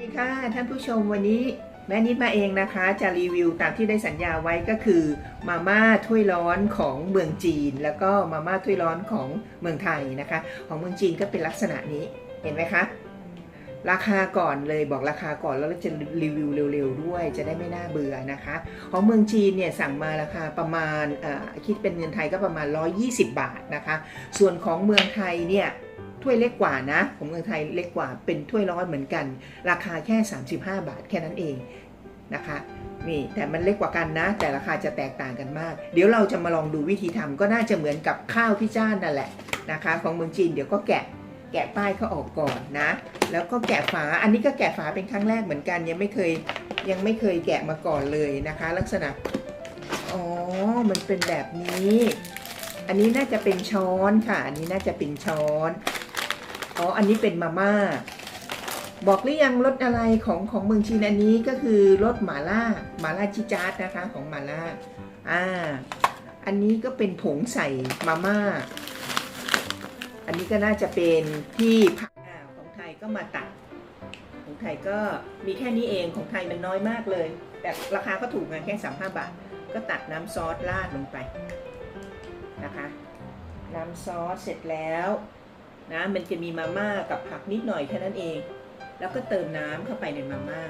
ดีค่ะ ท่านผู้ชมวันนี้แม่นิดมาเองนะคะจะรีวิวตามที่ได้สัญญาไว้ก็คือมาม่าถ้วยร้อนของเมืองจีน แล้วก็มาม่าถ้วยร้อนของเมืองไทยนะคะ ของเมืองจีนก็เป็นลักษณะนี้เห็นไหมคะราคาก่อนเลยบอกราคาก่อนแล้วเราจะรีวิวเร็วๆด้วย จะได้ไม่น่าเบื่อนะคะ ของเมืองจีนเนี่ยสั่งมาราคาประมาณคิดเป็นเงินไทยก็ประมาณ 120 บาทนะคะ ส่วนของเมืองไทยเนี่ย ถ้วยเล็กกว่านะ ของเมืองไทยเล็กกว่าเป็นถ้วยร้อนเหมือนกัน ราคาแค่ 35 บาทแค่นั้นเองนะคะนี่แต่มันเล็กกว่ากันนะ แต่ราคาจะแตกต่างกันมาก เดี๋ยวเราจะมาลองดูวิธีทำก็น่าจะเหมือนกับข้าวที่จ้านนั่นแหละนะคะ ของเมืองจีนเดี๋ยวก็แกะแกะป้ายเขาออกก่อนนะ แล้วก็แกะฝาอันนี้ก็แกะฝาเป็นครั้งแรกเหมือนกัน ยังไม่เคยยังไม่เคยแกะมาก่อนเลยนะคะ ลักษณะอ๋อมันเป็นแบบนี้ อันนี้น่าจะเป็นช้อนค่ะ อันนี้น่าจะเป็นช้อน อ๋อ อันนี้เป็นมาม่า บอกหรือยังรสอะไรของของเมืองจีนอันนี้ก็คือรสหมาล่าหมาล่าจิจาร์ดนะคะของหมาล่า อ่า อันนี้ก็เป็นผงใส่มาม่า อันนี้ก็น่าจะเป็นที่ผักอ่าของไทยก็มาตัด ของไทยก็มีแค่นี้เองของไทยมันน้อยมากเลย แต่ราคาก็ถูกไงแค่35บาท ก็ตัดน้ำซอสราดลงไปนะคะ น้ำซอสเสร็จแล้ว นะมันจะมีมาม่ากับผักนิดหน่อยแค่นั้นเอง แล้วก็เติมน้ำเข้าไปในมาม่า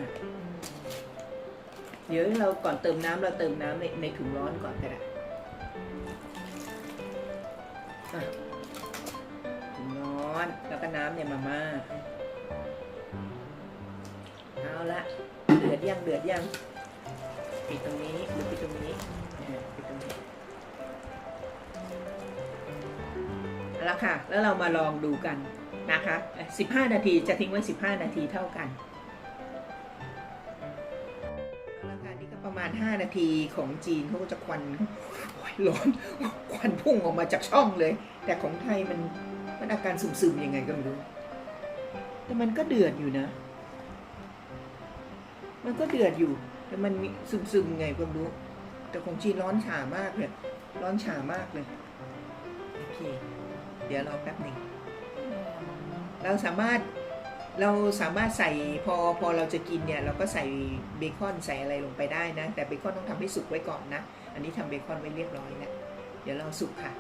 เดี๋ยวเราก่อนเติมน้ำเราเติมน้ำในในถุงร้อนก่อนก็ได้อะถุงร้อนแล้วก็น้ำในมาม่าเอาละเดือดยังเดือดยังปิดตรงนี้หรือปิดตรงนี้ อ่าปิดตรงนี้เอาละค่ะ แล้วเรามาลองดูกันนะคะ 15 นาทีจะทิ้งไว้ 15 นาทีเท่ากันเอาละค่ะนี่ก็ประมาณ 5 นาทีของจีนเขาก็จะควันร้อนควันพุ่งออกมาจากช่องเลย แต่ของไทยมันมันอาการซึมๆยังไงก็ไม่รู้ แต่มันก็เดือดอยู่นะ มันก็เดือดอยู่ แต่มันมีซึมๆไงก็ไม่รู้ แต่ของจีนร้อนฉ่ามากเลย ร้อนฉ่ามากเลย โอเค เดี๋ยวรอแป๊บหนึ่งเราสามารถเราสามารถใส่พอพอเราจะกินเนี่ยเราก็ใส่เบคอนใส่อะไรลงไปได้นะ แต่เบคอนต้องทำให้สุกไว้ก่อนนะ อันนี้ทำเบคอนไว้เรียบร้อยแล้วเดี๋ยวเราสุกค่ะ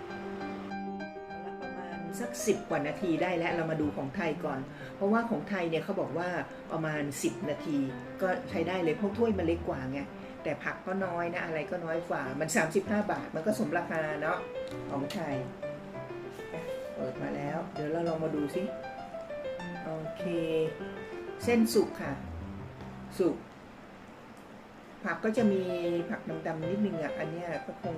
ประมาณสักสิบกว่านาทีได้แล้วเรามาดูของไทยก่อน เพราะว่าของไทยเนี่ยเขาบอกว่าประมาณ 10 นาที ก็ใช้ได้เลยเพราะถ้วยมันเล็กกว่าไงแต่ผักก็น้อยนะอะไรก็น้อยกว่ามัน 35 บาทมันก็สมราคาเนาะของไทย ปิดมาแล้ว เดี๋ยวเราลองมาดูสิโอเค เส้นสุกค่ะ สุกผักก็จะมีผักดำๆนิดนึงอะ อันนี้ก็คง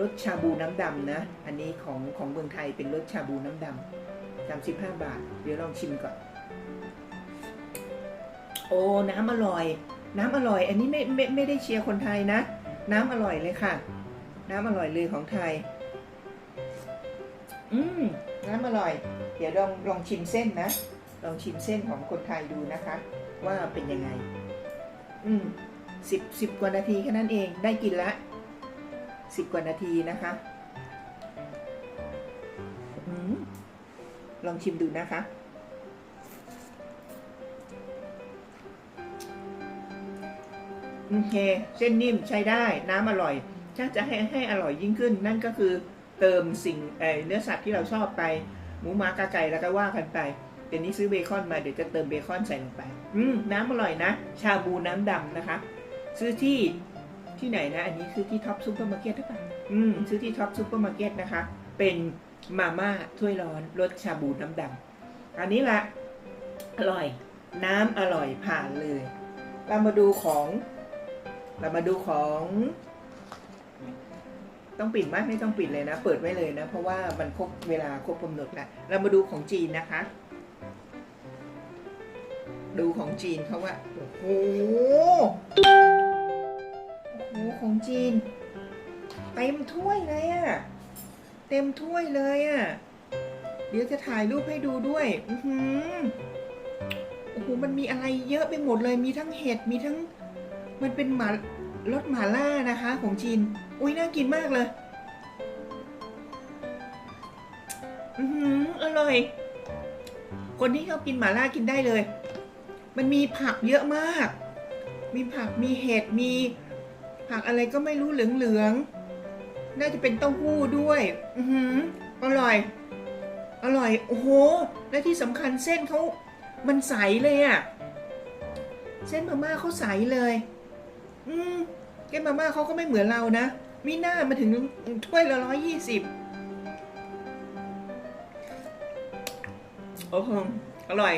รสชาบูน้ำดำนะ อันนี้ของของเมืองไทยเป็นรสชาบูน้ำดำ35บาท เดี๋ยวลองชิมก่อน โอ้ น้ำอร่อย น้ำอร่อย อันนี้ไม่ไม่ไม่ได้เชียร์คนไทยนะ น้ำอร่อยเลยค่ะ น้ำอร่อยเลยของไทย อืมน้ำอร่อย เดี๋ยวลองลองชิมเส้นนะ ลองชิมเส้นของคนไทยดูนะคะ ว่าเป็นยังไง อืมสิบสิบกว่านาทีแค่นั้นเองได้กินละสิบกว่านาทีนะคะอืมลองชิมดูนะคะ โอเค เส้นนิ่มใช้ได้น้ำอร่อย ถ้าจะให้ให้อร่อยยิ่งขึ้น นั่นก็คือ เติมสิ่งเนื้อสัตว์ที่เราชอบไป หมูหมากาไก่แล้วก็ว่ากันไปเดี๋ยวนี้ซื้อเบคอนมาเดี๋ยวจะเติมเบคอนใส่ลงไป อืมน้ำอร่อยนะ ชาบูน้ำดำนะคะ ซื้อที่ที่ไหนนะ อันนี้ซื้อที่ท็อปซูเปอร์มาร์เก็ตหรือเปล่าอืมซื้อที่ท็อปซูเปอร์มาร์เก็ตนะคะ เป็นมาม่าถ้วยร้อนรสชาบูน้ำดำอันนี้ละอร่อย น้ำอร่อยผ่านเลย เรามาดูของ เรามาดูของ ต้องปิดไหมไม่ต้องปิดเลยนะ เปิดไว้เลยนะ เพราะว่ามันครบเวลาครบกำหนดแล้ว เรามาดูของจีนนะคะ ดูของจีนเขาว่า โอ้โหโอ้โหของจีน เต็มถ้วยเลยอะเต็มถ้วยเลยอะเดี๋ยวจะถ่ายรูปให้ดูด้วยอือหือโอ้โหมันมีอะไรเยอะไปหมดเลยมีทั้งเห็ดมีทั้ง มันเป็นหมา รสหมาล่านะคะของจีน อุ้ยน่ากินมากเลย อือหืออร่อย คนที่ชอบกินหมาล่ากินได้เลย มันมีผักเยอะมาก มีผักมีเห็ดมี ผักอะไรก็ไม่รู้เหลืองๆ น่าจะเป็นเต้าหู้ด้วย อือหืออร่อย อร่อย โอ้โห และที่สำคัญเส้นเขามันใสเลยอะเส้นมาม่าเขาใสเลย อืมแกมาม่าเขาก็ไม่เหมือนเรานะ มีหน้ามาถึงถ้วยละร้อยยี่สิบโอ้โหอร่อย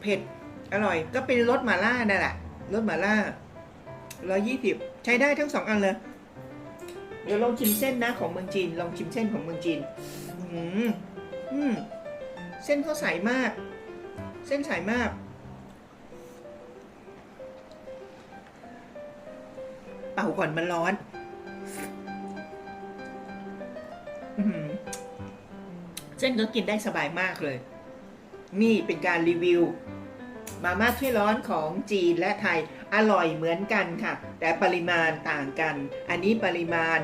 เผ็ด อร่อย ก็เป็นรสหม่าล่านั่นแหละรสหม่าล่าร้อยยี่สิบใช้ได้ทั้งสองอันเลย เดี๋ยวลองชิมเส้นนะของเมืองจีน ลองชิมเส้นของเมืองจีน อืมอืม เส้นเขาใสมาก เส้นใสมาก ป่าก่อนมันร้อนเส้นก็กินได้สบายมากเลย นี่เป็นการรีวิว มาม่าถ้วยร้อนของจีนและไทยอร่อยเหมือนกันค่ะ แต่ปริมาณต่างกัน อันนี้ปริมาณ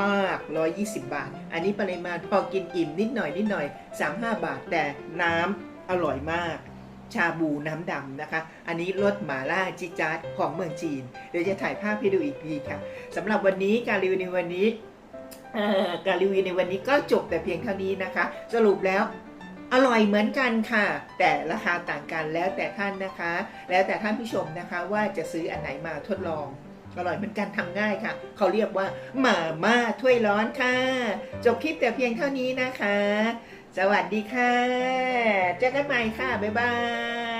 มาก 120 บาท อันนี้ปริมาณพอกินอิ่มนิดหน่อยนิดหน่อย 35 บาทแต่น้ำอร่อยมาก ชาบูน้ำดำนะคะ อันนี้รสหมาล่าจิจาร์ดของเมืองจีน เดี๋ยวจะถ่ายภาพให้ดูอีกทีค่ะสำหรับวันนี้การรีวิวในวันนี้การรีวิวในวันนี้ก็จบแต่เพียงเท่านี้นะคะ สรุปแล้วอร่อยเหมือนกันค่ะ แต่ราคาต่างกันแล้วแต่ท่านนะคะ แล้วแต่ท่านผู้ชมนะคะ ว่าจะซื้ออันไหนมาทดลอง อร่อยเหมือนกันทำง่ายค่ะ เขาเรียกว่าหมาม่าถ้วยร้อนค่ะ จบคลิปแต่เพียงเท่านี้นะคะ สวัสดีค่ะ เจอกันใหม่ค่ะ บ๊ายบาย